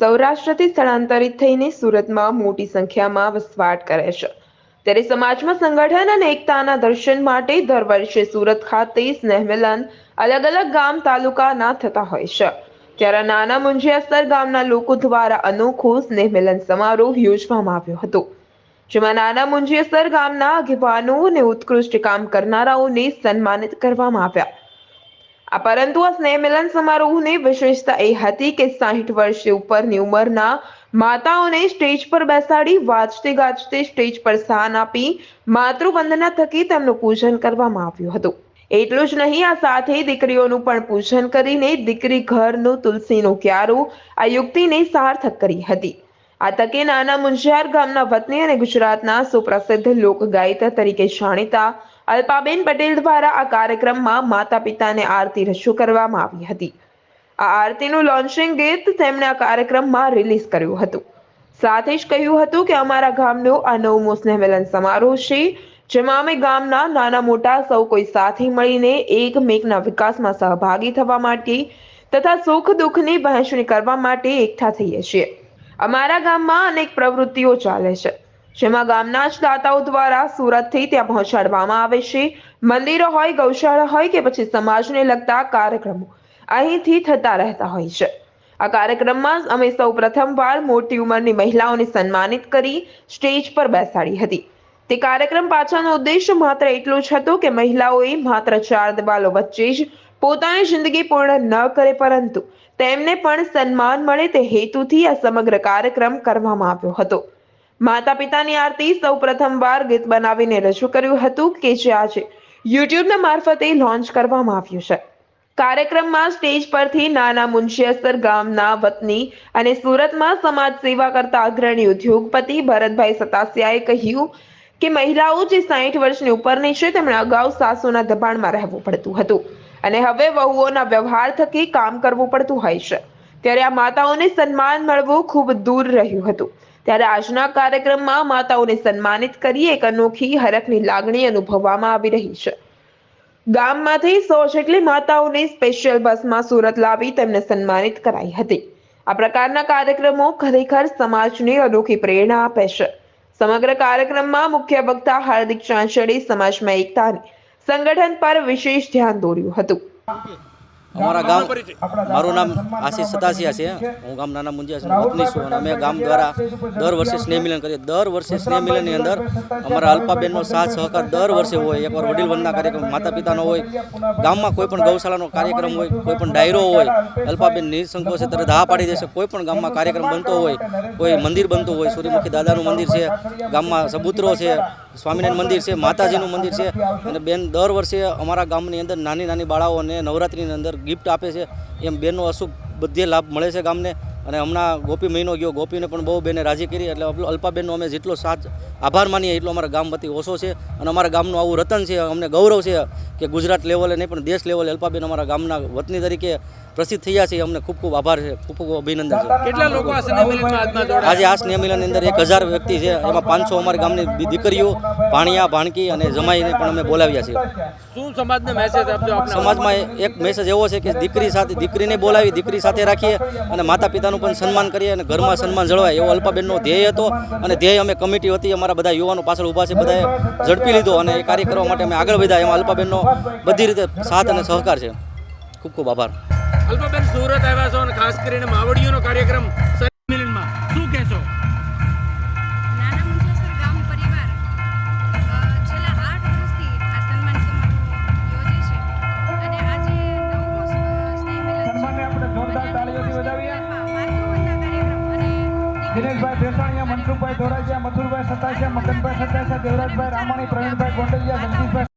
સૌરાષ્ટ્રથી સ્થળાંતરિત થઈને સુરતમાં મોટી સંખ્યામાં વસવાટ કરે છે. ત્યારે સમાજમાં સંગઠન અને એકતાના દર્શન માટે દર વર્ષે સુરત ખાતે સ્નેહમિલન અલગ અલગ ગામ તાલુકાના થતા હોય છે. ત્યારે નાના મુંજિયાસર ગામના લોકો દ્વારા અનોખો સ્નેહમિલન સમારોહ યોજવામાં આવ્યો હતો. જેમાં નાના મુંજિયાસર ગામના આગેવાનો અને ઉત્કૃષ્ટ કામ કરનારાઓને સન્માનિત કરવામાં આવ્યા. આ પરંતુ આ સ્નેહ મિલન સમારોહની વિશેષતા એ હતી કે સાહીઠ વર્ષથી ઉપરની ઉંમરના માતાઓને સ્ટેજ પર બેસાડી વાજતે ગાજતે સ્ટેજ પર સ્થાન આપી માતૃવંદના થકી તેમનું પૂજન કરવામાં આવ્યું હતું. એટલું જ નહીં, આ સાથે દીકરીઓનું પણ પૂજન કરીને દીકરી ઘરનું તુલસીનું ક્યારો, આ યુક્તિને સાર્થક કરી હતી. આ તકે નાના મુંજિયાર ગામના વતની અને ગુજરાતના સુપ્રસિદ્ધ લોકગાયિકા તરીકે જાણીતા અલ્પાબેન પટેલ દ્વારા આ કાર્યક્રમમાં માતા પિતાને આરતી રજૂ કરવામાં આવી હતી. આ આરતીનું લોન્ચિંગ ગીત તેમણે આ કાર્યક્રમમાં રિલીઝ કર્યું હતું. સાથે જ કહ્યું હતું કે અમારા ગામનો આ નવમો સ્નેહમિલન સમારોહ છે, જેમાં અમે ગામના નાના મોટા સૌ કોઈ સાથે મળીને એકમેકના વિકાસમાં સહભાગી થવા માટે તથા સુખ દુઃખની વહેંચણી કરવા માટે એકઠા થઈએ છીએ. અમારા ગામમાં અનેક પ્રવૃત્તિઓ ચાલે છે. જેમાં ગામના જ દાતાઓ દ્વારા સુરતથી ત્યાં પહોંચાડવામાં આવે છે. મંદિરો હોય, ગૌશાળા હોય કે પછી સમાજને લગતા કાર્યક્રમો અહીંથી થતા રહેતા હોય છે. આ કાર્યક્રમમાં અમે સૌ પ્રથમવાર મોટી ઉંમરની મહિલાઓને સન્માનિત કરી સ્ટેજ પર બેસાડી હતી. તે કાર્યક્રમ પાછળનો ઉદ્દેશ માત્ર એટલો જ હતો કે મહિલાઓએ માત્ર ચાર દિવાલો વચ્ચે જ પોતાની જિંદગી પૂર્ણ ન કરે, પરંતુ તેમને પણ સન્માન મળે તે હેતુથી આ સમગ્ર કાર્યક્રમ કરવામાં આવ્યો હતો. માતા પિતાની આરતી સૌ પ્રથમવાર ગીત બનાવીને રજૂ કર્યું હતું કે જે આજે યુટ્યુબના મારફતે લોન્ચ કરવામાં આવ્યું છે. કાર્યક્રમમાં સ્ટેજ પરથી નાના મુંશિયાસર ગામના વતની અને સુરતમાં સમાજ સેવા કરતા અગ્રણી ઉદ્યોગપતિ ભરતભાઈ સતાસિયાએ કહ્યું કે મહિલાઓ જે સાહીઠ વર્ષની ઉપરની છે, તેમણે અગાઉ સાસુના દબાણમાં રહેવું પડતું હતું અને હવે વહુઓના વ્યવહાર થકી કામ કરવું પડતું હોય છે. ત્યારે આ માતાઓને સન્માન મળવું ખૂબ દૂર રહ્યું હતું. ત્યારે આજના કાર્યક્રમમાં માતાઓને સન્માનિત કરી એક અનોખી હરખની લાગણી અનુભવવામાં આવી રહી છે. ગામમાંથી સો જેટલી માતાઓને સ્પેશિયલ બસમાં સુરત લાવી તેમને સન્માનિત કરાઈ હતી. આ પ્રકારના કાર્યક્રમો ખરેખર સમાજને અનોખી પ્રેરણા આપે છે. સમગ્ર કાર્યક્રમમાં મુખ્ય વક્તા હાર્દિક ચાંચડે, સમાજમાં એકતાને સંગઠન પર વિશેષ ધ્યાન દોર્યું હતું. અમારા ગામ મારું નામ આશીષ સતાસિયા છે. હું ગામ નાના મુંજિયા વતની છું અને અમે ગામ દ્વારા દર વર્ષે સ્નેહ મિલન કરીએ. દર વર્ષે સ્નેહ મિલનની અંદર અમારા અલ્પાબેનનો સાથ સહકાર દર વર્ષે હોય. એકવાર વડીલ વંદના કાર્યક્રમ માતા પિતાનો હોય ગામમાં કોઈ પણ ગૌશાળાનો કાર્યક્રમ હોય કોઈ પણ ડાયરો હોય અલ્પાબેન નિસંકોચ છે તરત હા પાડી દેશે કોઈ પણ ગામમાં કાર્યક્રમ બનતો હોય કોઈ મંદિર બનતું હોય સૂર્યમુખી દાદાનું મંદિર છે ગામમાં સબૂતરો છે સ્વામિનારાયણ મંદિર છે માતાજીનું મંદિર છે અને બેન દર વર્ષે અમારા ગામની અંદર નાની નાની બાળાઓને નવરાત્રિની અંદર ગિફ્ટ આપે છે. એમ બેનનો અશુભ બધે લાભ મળે છે ગામને. અને હમણાં ગોપી મહિનો ગયો. ગોપીને પણ બહુ બેને રાજી કરી. એટલે અલ્પાબેનનો અમે જેટલો સાથ, આભાર માનીએ એટલો અમારા ગામ વતી ઓછો છે. અને અમારા ગામનું આવું રતન છે, અમને ગૌરવ છે કે ગુજરાત લેવલે નહીં પણ દેશ લેવલે અલ્પાબેન અમારા ગામના વતની તરીકે પ્રસિદ્ધ થયા છે. અમને ખૂબ ખૂબ આભાર છે. ખૂબ ખૂબ અભિનંદન છે. કેટલા લોકો આજે આ સ્નેહ મિલનની અંદર એક હજાર વ્યક્તિ છે. એમાં પાંચસો અમારા ગામની દીકરીઓ ભાણિયા ભાણકી અને જમાઈને પણ અમે બોલાવ્યા છીએ. શું સમાજને મેસેજ આપજો સમાજમાં એક મેસેજ એવો છે કે દીકરી સાથે દીકરીને બોલાવી દીકરી સાથે રાખીએ અને માતા પિતાનું પણ સન્માન કરીએ અને ઘરમાં સન્માન જળવાય. એવો અલ્પાબેનનો ધ્યેય હતો અને ધ્યેય અમે કમિટી હતી. અમારા બધા યુવાનો પાછળ ઊભા છે. બધાએ ઝડપી લીધો અને એ કાર્ય કરવા માટે અમે આગળ વધ્યા. એમાં અલ્પાબેનનો બધી રીતે સાથ અને સહકાર છે. ખૂબ ખૂબ આભાર. અલ્પાબેન સુરત આવ્યા છો અને ખાસ કરીને માવડીઓનો કાર્યક્રમ મિલનમાં શું કહેશો? દિનેશભાઈ ભેસાણીયા મનસુખભાઈ ધોરાજીયા મથુરભાઈ સતાસિયા મગનભાઈ સતાસિયા દેવરાજભાઈ રામાણી પ્રવીણભાઈ ગોંડલિયા જગદીશભાઈ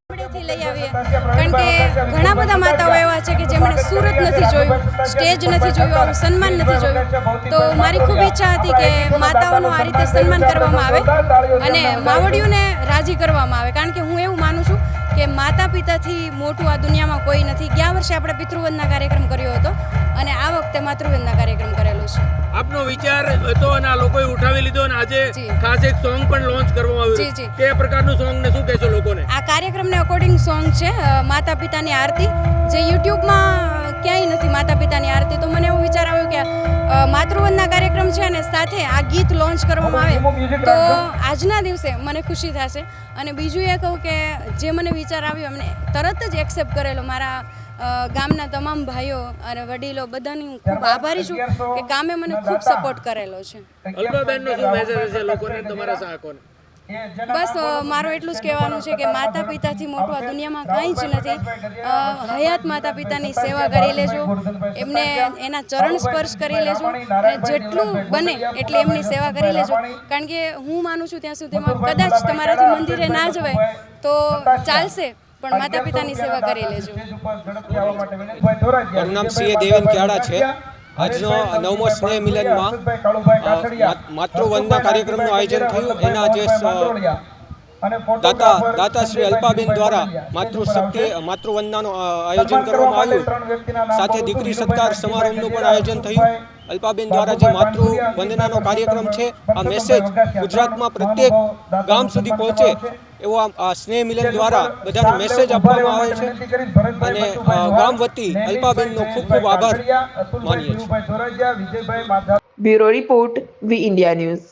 લઈ આવીએ. કારણ કે ઘણા બધા માતાઓ એવા છે કે જેમણે સુરત નથી જોયું, સ્ટેજ નથી જોયું આવું સન્માન નથી જોયું. તો મારી ખૂબ ઈચ્છા હતી કે માતાઓનું આ રીતે સન્માન કરવામાં આવે અને માવડીઓને રાજી કરવામાં આવે. કારણ કે હું એવું માનું છું કે માતા પિતાથી મોટું આ દુનિયામાં કોઈ નથી. ગયા વર્ષે આપણે પિતૃવંદના કાર્યક્રમ કર્યો હતો. અને આ વખતે માતૃવંદના કાર્યક્રમ કરેલો છે. આપનો વિચાર હતો અને આ લોકોએ ઉઠાવી લીધો અને આજે જી. ખાસ એક સોંગ પણ લોન્ચ કરવામાં આવ્યું જી. તે પ્રકારનું સોંગ ને શું કહેશો લોકોને? આ કાર્યક્રમને અકોર્ડિંગ સોંગ છે માતા પિતાની આરતી. જે યુટ્યુબમાં ક્યાંય નથી માતા પિતાની આરતી તો મને એવો વિચાર આવ્યો કે માતૃવંદના કાર્યક્રમ છે અને સાથે આ ગીત લોન્ચ કરવામાં આવે તો આજના દિવસે મને ખુશી થશે. અને બીજું એ કહું કે જે મને વિચાર આવ્યો એમને તરત જ એક્સેપ્ટ કરેલો મારા ગામના તમામ ભાઈઓ અને વડીલો બધાની હું ખૂબ આભારી છું કે ગામે મને ખૂબ સપોર્ટ કરેલો છે. અલ્પાબેનનો શું મેસેજ હશે? લોકોને તમારા ચાહકોને બસ મારું એટલું જ કહેવાનું છે કે માતા પિતાથી મોટું આ દુનિયામાં કંઈ જ નથી. હયાત માતા પિતાની સેવા કરી લેજો. એમને એના ચરણ સ્પર્શ કરી લેજો અને જેટલું બને એટલી એમની સેવા કરી લેજો. કારણ કે હું માનું છું ત્યાં સુધીમાં કદાચ તમારાથી મંદિરે ના જવાય તો ચાલશે. પણ માતા પિતાની સેવા કરી લેજો. પરનામ નામ સીએ દેવેન ક્યાડા છે. આજનો નવમો સ્નેહ મિલનમાં માતૃવંદના કાર્યક્રમનું આયોજન થયું. એના જે દાતા દાતા શ્રી અલ્પાબેન દ્વારા માતૃશક્તિ માતૃવંદનાનું આયોજન કરવામાં આવ્યું. સાથે દીકરી સત્કાર સમારંભનું પણ આયોજન થયું. અલ્પાબેન દ્વારા જે માતૃ વંદનાનો કાર્યક્રમ છે આ મેસેજ ગુજરાતમાં પ્રત્યેક ગામ સુધી પહોંચે એવો આ- આ સ્નેહ મિલન દ્વારા બધાને મેસેજ આપવામાં આવે છે. અને ગામ વતી અલ્પાબેનનો ખૂબ ખૂબ આભાર માનીએ છીએ. Bureau report V India news.